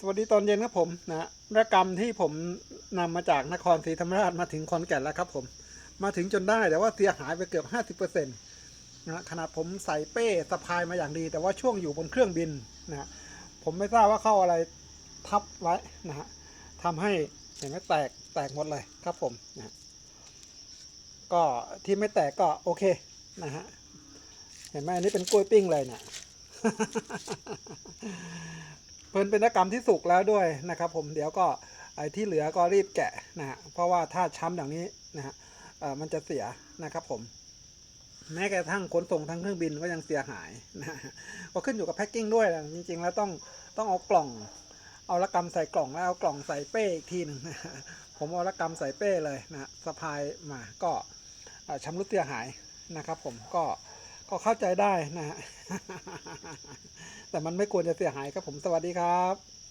สวัสดีตอนเย็นครับผมนะรกรรมที่ผมนำมาจากนครศรีธรรมราชมาถึงขอนแก่นแล้วครับผม มาถึงจนได้แต่ว่าเสียหายไปเกือบ 50%นะขนาดผมใส่เป้สะพายมาอย่างดี แต่ว่าช่วงอยู่บนเครื่องบินนะผมไม่ทราบว่าเข้าอะไรทับไว้นะฮะทำให้เห็นไหมแตกแตกหมดเลยครับผมนะก็ที่ไม่แตกก็โอเคนะฮะเห็นไหมอันนี้เป็นกล้วยปิ้งเลยเนี่ย เพิ่นเป็นนกรรมที่สุกแล้วด้วยนะครับผมเดี๋ยวก็ไอ้ที่เหลือก็รีบแกะนะฮะเพราะว่าถ้าช้ำอย่างนี้นะฮะมันจะเสียนะครับผม แม้กระทั่งขนส่งทางเครื่องบินก็ยังเสียหายนะฮะก็ขึ้นอยู่กับแพ็กกิ้งด้วยนะจริง ๆ แล้วต้องต้องเอากล่องเอาละกรรมใส่กล่องแล้วเอากล่องใส่เป้อีกทีหนึ่งผมเอาละกรรมใส่เป้เลยนะสะพายมาก็เอ่อชำรุดเสียหายนะครับผมก็ ก็เข้าใจได้นะฮะแต่มันไม่ควรจะเสียหายครับผมสวัสดีครับ